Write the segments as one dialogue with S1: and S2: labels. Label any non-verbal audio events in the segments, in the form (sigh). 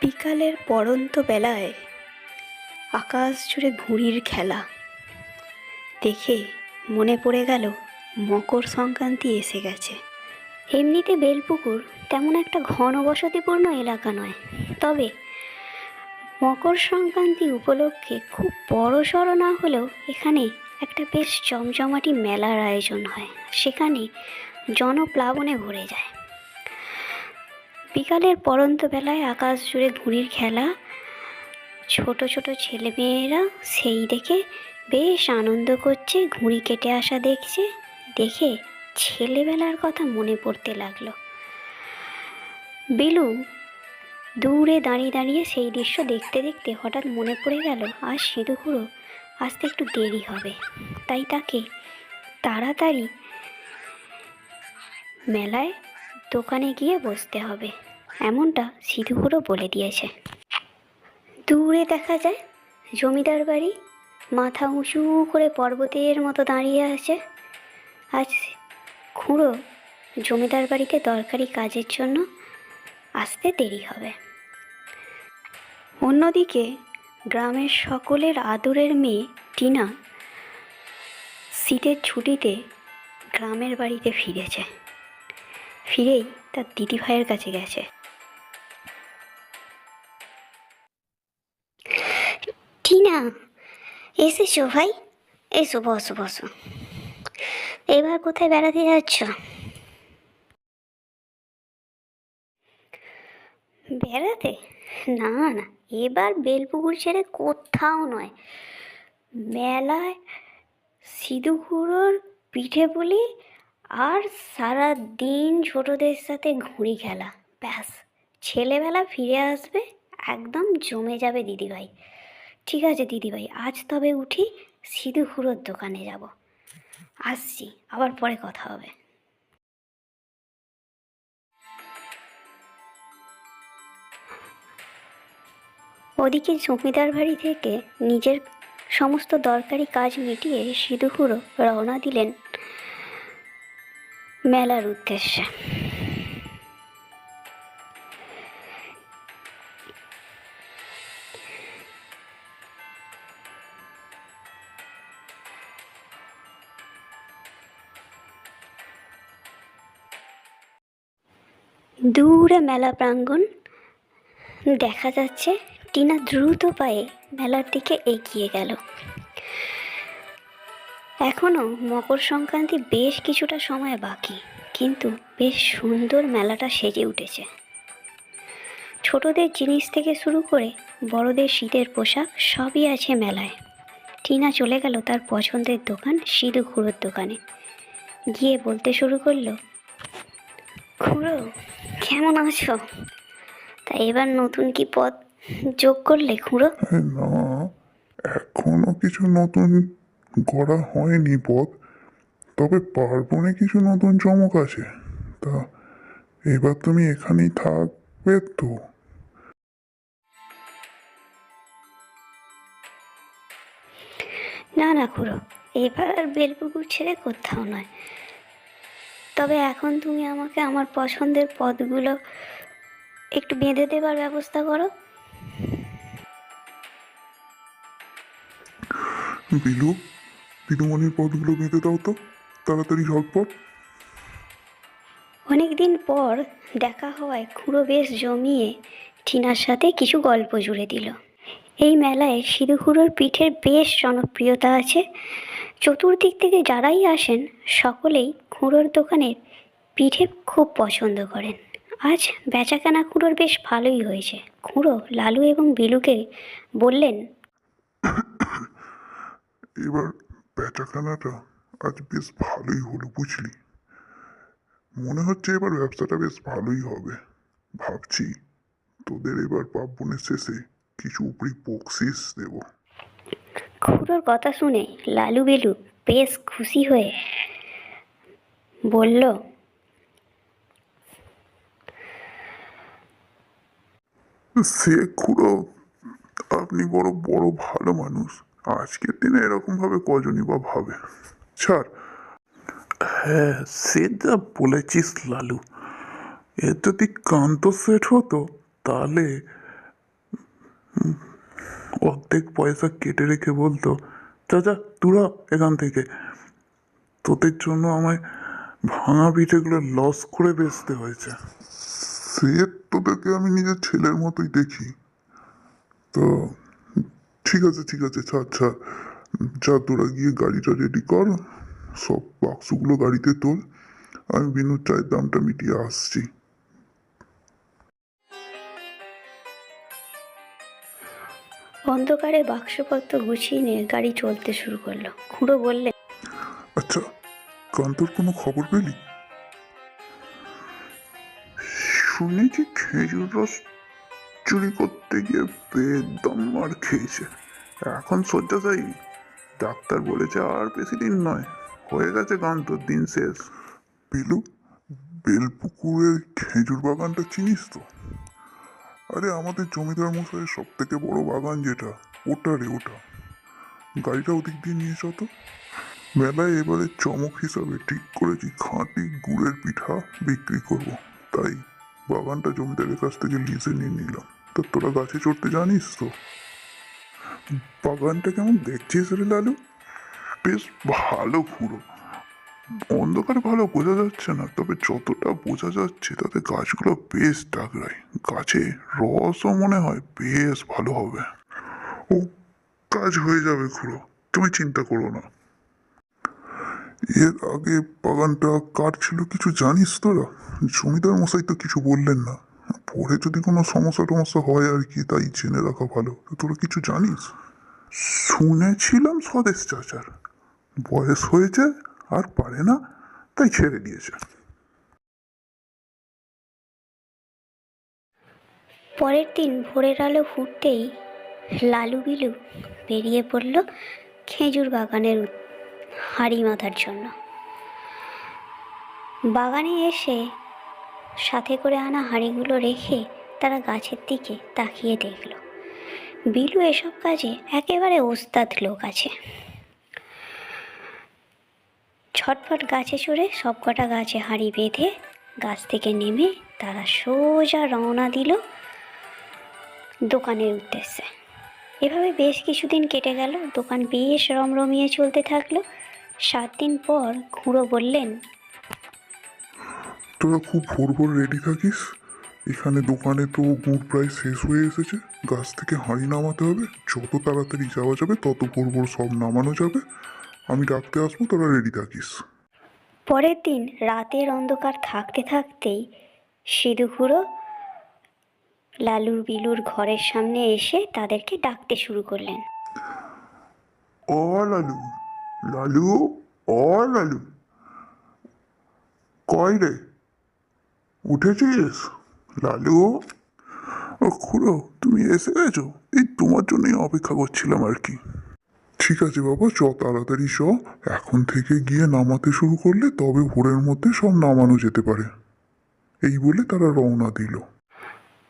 S1: বিকালের পড়ন্ত বেলায় আকাশ জুড়ে ঘুড়ির খেলা। দেখে মনে পড়ে গেল, মকর সংক্রান্তি এসে গেছে। এমনিতে বেলপুকুর তেমন একটা ঘনবসতিপূর্ণ এলাকা নয়, তবে মকর সংক্রান্তি উপলক্ষে খুব বড় সড়ো না হলেও এখানে একটা বেশ জমজমাটি মেলার আয়োজন হয়। সেখানে জনপ্লাবনে ভরে যায়। বিকালের পরন্ত বেলায় আকাশ জুড়ে ঘুড়ির খেলা। ছোট ছোট ছেলেমেয়েরা সেই দেখে বেশ আনন্দ করছে, ঘুড়ি কেটে আসা দেখছে। দেখে ছেলেবেলার কথা মনে পড়তে লাগল। বিলু, দূরে দাঁড়িয়ে দাঁড়িয়ে সেই দৃশ্য দেখতে দেখতে হঠাৎ মনে পড়ে গেল, আজ সিঁদুকুড়ো আসতে একটু দেরি হবে। তাই তাকে তাড়াতাড়ি মেলায় দোকানে গিয়ে বসতে হবে। এমনটা সিধুকুড়ো বলে দিয়েছে। দূরে দেখা যায়, জমিদার বাড়ি। মাথা উঁচু করে পর্বতের মতো দাঁড়িয়ে আছে। আজ খুঁড়ো জমিদার বাড়িতে দরকারি কাজের জন্য আসতে দেরি হবে। অন্যদিকে গ্রামের সকলের আদরের মেয়ে টিনা শীতের ছুটিতে গ্রামের বাড়িতে ফিরেছে। ফিরেই তার দিদিভাইয়ের কাছে গেছে। টিনা, এসেছ ভাই? এসো, বসো বসো। এবার কোথায় বেড়াতে যাচ্ছ? বেড়াতে? না না, এবার বেলপুকুর ছেড়ে কোথাও নয়। মেলায় সিধুকুড়োর পিঠে পুলি আর সারা দিন ছোটদের সাথে ঘুড়ি খেলা। ব্যাস, ছেলেবেলা ফিরে আসবে, একদম জমে যাবে দিদিভাই। ঠিক আছে দিদিভাই, আজ তবে উঠি, সিধু খুঁড়োর দোকানে যাব। আসছি, আবার পরে কথা হবে। ওদিকে জমিদার বাড়ি থেকে নিজের সমস্ত দরকারি কাজ মিটিয়ে সিধু খুঁড়ো রওনা দিলেন মেলার উদ্দেশ্যে। দূরে মেলা প্রাঙ্গণ দেখা যাচ্ছে টিনা দ্রুত পায়ে মেলার দিকে এগিয়ে গেল। এখনও মকর সংক্রান্তি বেশ কিছুটা সময় বাকি, কিন্তু বেশ সুন্দর মেলাটা সেজে উঠেছে। ছোটদের জিনিস থেকে শুরু করে বড়দের শীতের পোশাক সবই আছে মেলায়। টিনা চলে গেল তার পছন্দের দোকান সিধু খুঁড়োর দোকানে। গিয়ে বলতে শুরু করল, খুড়ো, কেমন আছো? তা এবার নতুন কি পদ যোগ করলে খুড়ো?
S2: এখনও কিছু নতুন করা হয়নি পথ তবে পার্বণে কিছু নতুন চমক আছে। তা এবার তুমি এখানেই থাকবে তো।
S1: না না খুড়ো এবার আর বেলপুকুর ছেড়ে কোথাও নয়। তবে এখন তুমি আমাকে আমার পছন্দের পদগুলো একটু বেঁধে দেবার ব্যবস্থা করো।
S2: বিলু বিলুমণির পদগুলো বেঁধে দাও তো তাড়াতাড়ি ঝটপট
S1: অনেক দিন পর দেখা হওয়ায় খুঁড়ো বেশ জমিয়ে টিনার সাথে কিছু গল্প জুড়ে দিল। এই মেলায় সিধু খুঁড়োর পিঠের বেশ জনপ্রিয়তা আছে। চতুর্দিক থেকে যারাই আসেন সকলেই খুঁড়োর দোকানের পিঠে খুব পছন্দ করেন। আজ বেচাকেনা খুঁড়োর বেশ ভালোই হয়েছে। খুঁড়ো লালু এবং বিলুকে বললেন
S2: এবার বেচাখানাটা আজ বেশ ভালোই হলো বুঝলি? মনে হচ্ছে এবার ব্যবসাটা বেশ ভালোই হবে। ভাবছি তোদের এবার পার্বণের শেষে কিছু উপরি বকশিস দেবো।
S1: খুড়োর কথা শুনে লালু বেলু বেশ খুশি হয়ে বলল
S2: সে খুড়ো আপনি বড় বড় ভালো মানুষ। আজকের দিনে এরকমভাবে কজনই বা ভাবে। ছাড় হ্যাঁ সে যা বলেছিস লালু এর যদি কান্ত সেট হতো, তাহলে
S3: অর্ধেক পয়সা কেটে রেখে বলতো, চাচা, তুরা এখান থেকে। তোদের জন্য আমায় ভাঙা পিঠেগুলো লস করে বেচতে হয়েছে।
S2: সে তোদেরকে আমি নিজের ছেলের মতোই দেখি। তো ঠিক আছে ঠিক আছে ছাড় ছাড় যা তোরা গিয়ে গাড়িটা রেডি কর। সব বাক্সগুলো গাড়িতে তোল। আমি বিনুর চায়ের দামটা মিটিয়ে আসছি।
S1: অন্ধকারে বাক্সপত্র গুছিয়ে নিয়ে গাড়ি চলতে শুরু করল। খুঁড়ো বললে
S2: আচ্ছা কান্তর কোনো খবর পেলি? শুনেছি খেজুর রস চুরি করতে গিয়ে বেদম মার খেয়েছে। এখন শয্যাশায়ী ডাক্তার বলেছে আর বেশি দিন নয়। হয়ে গেছে কান্তর দিন শেষ। পেলু, বেলপুকুরের খেজুর বাগানটা চিনিস তো? আরে আমাদের জমিদার মশাইয়ের সব থেকে বড় বাগান যেটা, ওটা রে ওটা। গাড়িটা ওদিক দিয়ে নিয়ে তো। মেলায় এবারে চমক হিসাবে ঠিক করেছি, খাঁটি গুড়ের পিঠা বিক্রি করব। তাই বাগানটা জমিদারের কাছ থেকে লিজে নিয়ে নিলাম। তো তোরা গাছে চড়তে জানিস তো। বাগানটা কেমন দেখছিস রে লালু? বেশ ভালো পুরো অন্ধকারে ভালো বোঝা যাচ্ছে না, তবে যতটা বোঝা যাচ্ছে তাতে গাছগুলো বেশ টাকরায় গাছে রসও মনে হয় বেশ ভালো হবে। ও, কাজ হয়ে যাবে খুড়ো, তুমি চিন্তা করো না। এর আগে বাগানটা কার ছিল কিছু জানিস তোরা? জমিদার মশাই তো কিছু বললেন না। পরে যদি কোনো সমস্যা টমস্যা হয় আর কি, তাই জেনে রাখা ভালো। তোরা কিছু জানিস? শুনেছিলাম স্বদেশ চাচার। বয়স হয়েছে আর পারে না, তাই ছেড়ে দিয়েছে।
S1: পরের দিন ভোরের আলো ফুটতেই লালু বিলু বেরিয়ে পড়ল খেজুর বাগানের হাঁড়ি মাথার জন্য। বাগানে এসে সাথে করে আনা হাঁড়িগুলো রেখে তারা গাছের দিকে তাকিয়ে দেখল। বিলু এসব কাজে একেবারে ওস্তাদ লোক আছে। ছটফট গাছে চড়ে সবকটা গাছে হাঁড়ি বেঁধে গাছ থেকে নেমে তারা সোজা রওনা দিল দোকানের উদ্দেশ্যে। এভাবে বেশ কিছুদিন কেটে গেল। দোকান বেশ রমরমিয়ে চলতে থাকল। সাত দিন পর খুঁড়ো বললেন
S2: তোরা খুব ভোর ভোর রেডি থাকিস। এখানে দোকানে তো গুড় প্রায় শেষ হয়ে এসেছে। গাছ থেকে হাঁড়ি নামাতে হবে। যত তাড়াতাড়ি যাওয়া যাবে তত ভোর ভোর সব নামানো যাবে। আমি ডাকতে আসব তোরা রেডি থাকিস।
S1: পরের দিন রাতের অন্ধকার থাকতে থাকতেই সিধু খুঁড়ো লালু বিলুর ঘরের সামনে এসে তাদেরকে ডাকতে শুরু করলেন।
S2: ও লালু। লালু ও লালু। কয় রে? উঠেছিস? লালু? ও খুড়ো তুমি এসে গেছো? এই তোমার জন্যই অপেক্ষা করছিলাম আর কি। ঠিক আছে বাবা চ তাড়াতাড়ি চ। এখন থেকে গিয়ে নামাতে শুরু করলে তবে ভোরের মধ্যে সব নামানো যেতে পারে। এই বলে তারা রওনা দিল।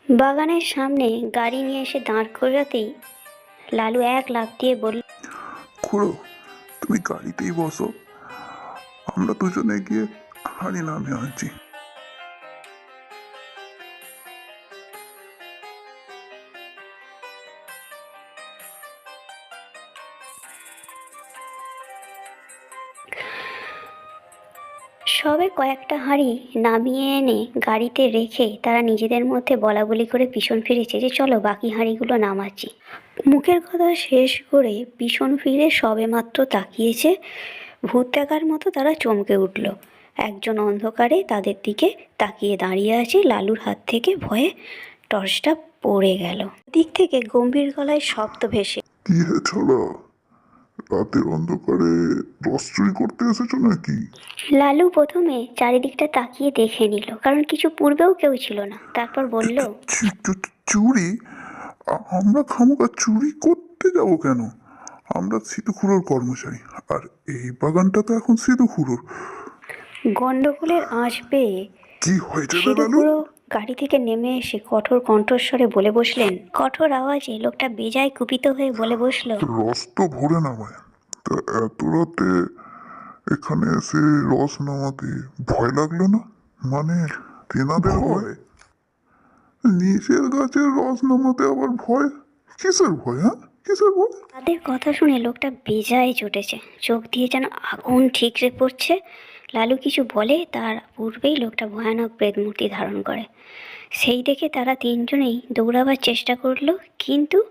S1: বাগানের সামনে গাড়ি নিয়ে এসে দাঁড় করাতেই লালু এক লাফ দিয়ে বলল
S2: খুড়ো তুমি গাড়িতেই বসো। আমরা দুজনে গিয়ে হাঁড়ি নামে আনছি।
S1: সবে কয়েকটা হাঁড়ি নামিয়ে এনে গাড়িতে রেখে তারা নিজেদের মধ্যে বলা বলি করে পিছন ফিরেছে যে, চলো, বাকি হাঁড়িগুলো নামাচ্ছি। মুখের কথা শেষ করে পিছন ফিরে সবেমাত্র তাকিয়েছে। ভূত দেখার মতো তারা চমকে উঠল। একজন অন্ধকারে তাদের দিকে তাকিয়ে দাঁড়িয়ে আছে। লালুর হাত থেকে ভয়ে টর্চটা পড়ে গেল। দিক থেকে গম্ভীর গলায় শব্দ ভেসে
S2: রাতের অন্ধকারে রস চুরি করতে এসেছ নাকি?
S1: লালু প্রথমে চারিদিকটা তাকিয়ে দেখে নিল কারণ কিছু পূর্বেও কেউ ছিল না। তারপর বলল
S2: চু- চু- চুরি? আ- আমরা খামোকা চুরি করতে যাব কেন? আমরা সিধুখুড়োর কর্মচারী আর এই বাগানটা তো এখন সিধুখুড়োর
S1: গন্ডগোলের আঁচ পেয়ে
S2: কি হয়েছে
S1: সিধুপুরো গাড়ি থেকে নেমে এসে কঠোর কণ্ঠস্বরে বলে বসলেন কঠোর আওয়াজে লোকটা বেজায় কুপিত হয়ে বলে বসল
S2: রস তো ভরে নামায়। তা এত রাতে এখানে এসে রস নামাতে ভয় লাগল না? মানে তেনাদের ভয়? নিজের গাছের রস নামাতে আবার ভয়? কিসের ভয় হ্যাঁ? কিসের ভয়?
S1: তাদের কথা শুনে লোকটা বেজায় চটেছে। চোখ দিয়ে যেন আগুন ঠিকরে পড়ছে। লালু কিছু বলে তার পূর্বেই লোকটা ভয়ানক প্রেতমূর্তি ধারণ করে। সেই দেখে তারা তিনজনেই দৌড়াবার চেষ্টা করল, কিন্তু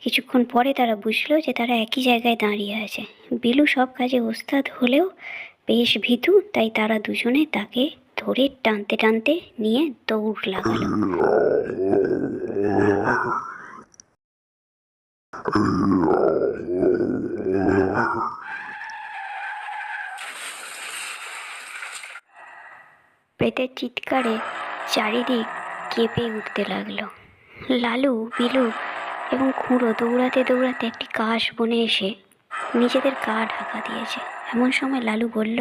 S1: কিছুক্ষণ পরে তারা বুঝলো যে তারা একই জায়গায় দাঁড়িয়ে আছে। বিলু সব কাজে ওস্তাদ হলেও বেশ ভীতু, তাই তারা দুজনে তাকে ধরে টানতে টানতে নিয়ে দৌড় লাগালো। (laughs) (laughs) প্রেতের চিৎকারে চারিদিক কেঁপে উঠতে লাগল। লালু বিলু এবং খুঁড়ো দৌড়াতে দৌড়াতে একটি কাশ বনে এসে নিজেদের গা ঢাকা দিয়েছে। এমন সময় লালু বলল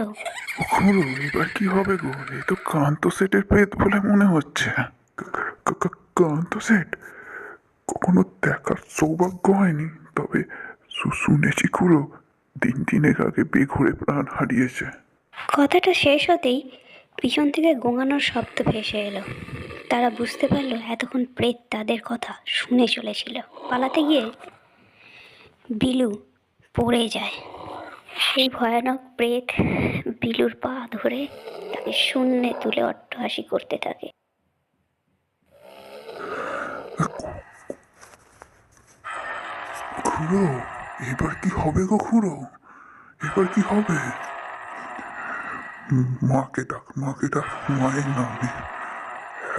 S3: খুড়ো এবার কি হবে গো? এই তো কান্ত সেটের প্রেত বলে মনে হচ্ছে। কান্ত সেট? কখনো দেখার সৌভাগ্য হয়নি। তবে শুনেছি খুঁড়ো দিন দিনের আগে বেঘরে প্রাণ হারিয়েছে।
S1: কথাটা শেষ হতেই পিছন থেকে গোঙানোর শব্দ ভেসে এলো। তারা বুঝতে পারল এতক্ষণ প্রেত তাদের কথা শুনে চলেছিল। পালাতে গিয়ে বিলু পড়ে যায়। সেই ভয়ানক প্রেত বিলুর পা ধরে তাকে শূন্যে তুলে অট্টহাসি করতে থাকে।
S3: এবার কি হবে গো খুড়ো? এবার কি হবে?
S2: মাকে ডাক মাকে ডাক মায়ের নামে।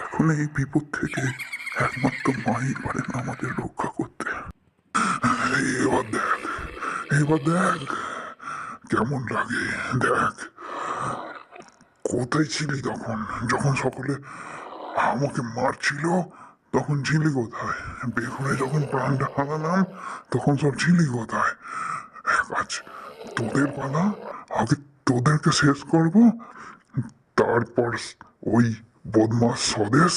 S2: এখন এই বিপদ থেকে একমাত্র মাই পারেন আমাদের রক্ষা করতে। এবার দেখ এবার দেখ, কেমন লাগে, দেখ। কোথায় ছিলি তখন? যখন সকলে আমাকে মারছিল, তখন ছিলি কোথায়? বেগুনে যখন প্রাণটা হারালাম, তখন সব ছিলি কোথায়? আজ তোদের পালা আগে তোদেরকে শেষ করব? তারপর ওই বদমাস স্বদেশ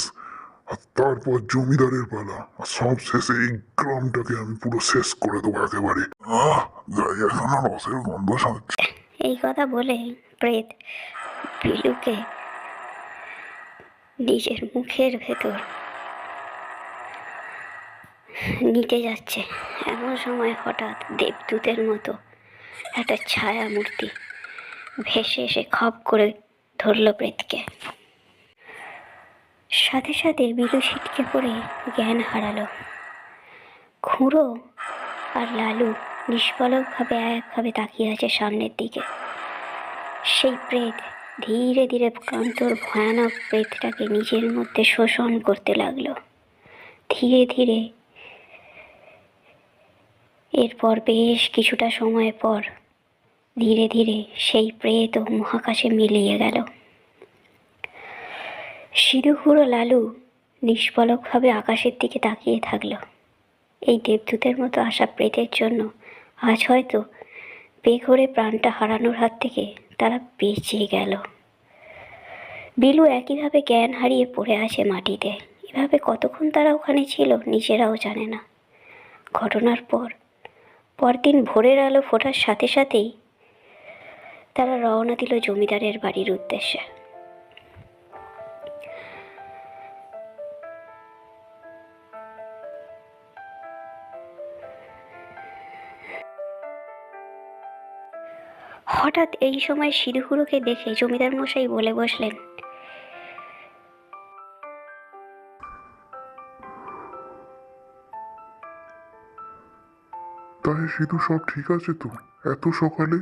S2: আর তারপর জমিদারের পালা। আর সব শেষে এই গ্রামটাকে আমি পুরো শেষ করে দেবো একেবারে। আহ গায়ে এখন রসের গন্ধ ছাড়ছে
S1: এই কথা বলে প্রেত বিলুকে নিজের মুখের ভেতর নিতে যাচ্ছে। এমন সময় হঠাৎ দেবদূতের মতো একটা ছায়া মূর্তি ভেসে এসে খপ করে ধরল প্রেতকে। সাথে সাথে বিলু ছিটকে পড়ে জ্ঞান হারালো। খুঁড়ো আর লালু নিষ্পলকভাবে একভাবে তাকিয়ে আছে সামনের দিকে। সেই প্রেত ধীরে ধীরে কান্তর ভয়ানক প্রেতটাকে নিজের মধ্যে শোষণ করতে লাগল। ধীরে ধীরে এরপর বেশ কিছুটা সময় পর ধীরে ধীরে সেই প্রেত মহাকাশে মিলিয়ে গেল। সিধুহুড়ো লালু নিষ্পলকভাবে আকাশের দিকে তাকিয়ে থাকল। এই দেবদূতের মতো আসা প্রেতের জন্য আজ হয়তো বেঘরে প্রাণটা হারানোর হাত থেকে তারা বেঁচে গেল। বিলু একইভাবে জ্ঞান হারিয়ে পড়ে আছে মাটিতে। এভাবে কতক্ষণ তারা ওখানে ছিল নিজেরাও জানে না। ঘটনার পর, পরদিন ভোরের আলো ফোটার সাথে সাথেই তারা রওনা দিল জমিদারের বাড়ির উদ্দেশ্যে। হঠাৎ এই সময় সিধুহুড়োকে দেখে জমিদার মশাই বলে বসলেন
S2: তাই সিধু সব ঠিক আছে তো? এত সকালে?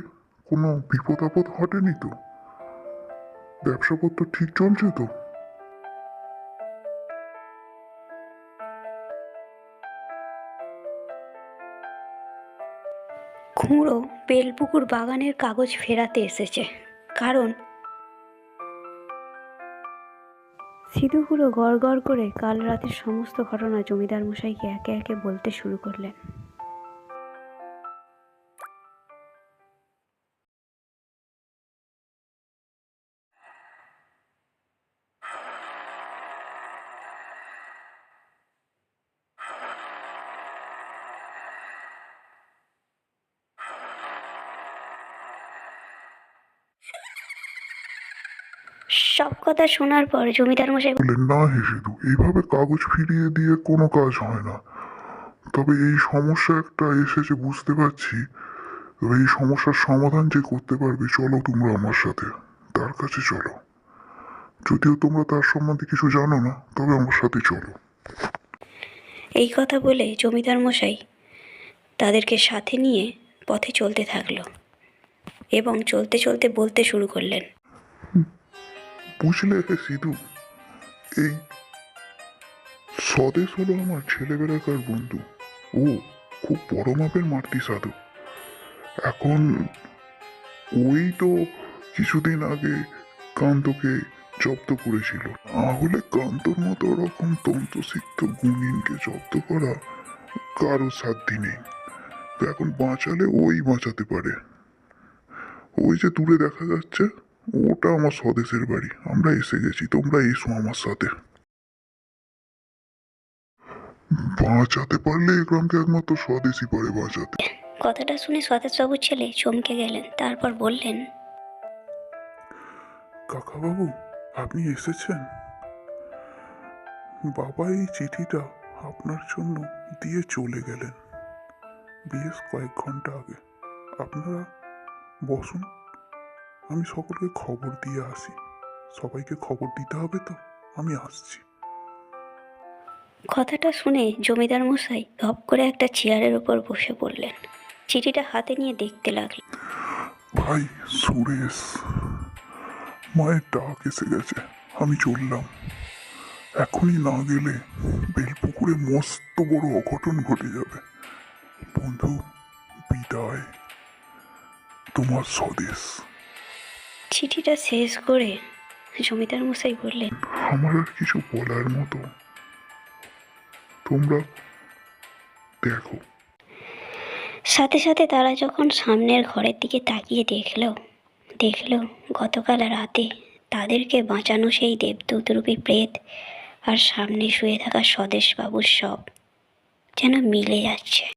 S2: কোনো বিপদ আপদ ঘটেনি তো? ব্যবসাপত্র ঠিক চলছে তো?
S1: খুঁড়ো বেলপুকুর বাগানের কাগজ ফেরাতে এসেছে কারণ সিধুহুড়ো গড় গড় করে কাল রাতের সমস্ত ঘটনা জমিদার মশাইকে একে একে বলতে শুরু করলেন। সব কথা শোনার পর জমিদার মশাই
S2: বললেন না হে সিধু এইভাবে কাগজ ফিরিয়ে দিয়ে কোনো কাজ হয় না। তবে এই সমস্যা একটা এসেছে বুঝতে পারছি তবে এই সমস্যার সমাধান যে করতে পারবে চলো তোমরা আমার সাথে। তার কাছে চলো। যদিও তোমরা তার সম্বন্ধে কিছু জানো না তবে আমার সাথে চলো।
S1: এই কথা বলে জমিদার মশাই তাদেরকে সাথে নিয়ে পথে চলতে থাকল এবং চলতে চলতে বলতে শুরু করলেন।
S2: বুঝলে সিধু। এই স্বদেশ হলো আমার ছেলেবেলাকার বন্ধু। ও, খুব বড় মাপের মারতি সাধু। এখন ওই তো কিছুদিন আগে কান্তকে জব্দ করেছিল। তাহলে কান্তর মতো ওরকম তন্ত্রসিদ্ধ গুণিনকে জব্দ করা কারও সাধ্যি নেই। তো এখন বাঁচালে ওই বাঁচাতে পারে। ওই যে দূরে দেখা যাচ্ছে ওটা আমার স্বদেশের বাড়ি। আমরা এসে গেছি তোমরা এসো আমার সাথে। বাঁচাতে পারলে এই গ্রামকে একমাত্র স্বদেশই পারে বাঁচাতে।
S1: কথাটা শুনে সতেশবাবুর ছেলে চমকে গেলেন তারপর বললেন
S3: কাকাবাবু আপনি এসেছেন? বাবা এই চিঠিটা আপনার জন্য দিয়ে চলে গেলেন বেশ কয়েক ঘণ্টা আগে। আপনারা বসুন। আমি সকলকে খবর দিয়ে আসি। সবাইকে খবর দিতে হবে তো? আমি আসছি।
S1: কথাটা শুনে জমিদার মশাই ধপ করে একটা চেয়ারের ওপর বসে পড়লেন। চিঠিটা হাতে নিয়ে দেখতে লাগলেন।
S2: ভাই সুরেশ মায়ের ডাক এসে গেছে। আমি চললাম। এখনই না গেলে বেলপুকুরে মস্ত বড় অঘটন ঘটে যাবে। বন্ধু বিদায়। তোমার স্বদেশ।
S1: চিঠিটা শেষ করে জমিদার মশাই বললেন
S2: আমার আর কিছু বলার মতো। তোমরা দেখো।
S1: সাথে সাথে তারা যখন সামনের ঘরের দিকে তাকিয়ে দেখল দেখল গতকাল রাতে তাদেরকে বাঁচানো সেই দেবদূতরূপী প্রেত আর সামনে শুয়ে থাকা স্বদেশবাবুর সব যেন মিলে যাচ্ছে।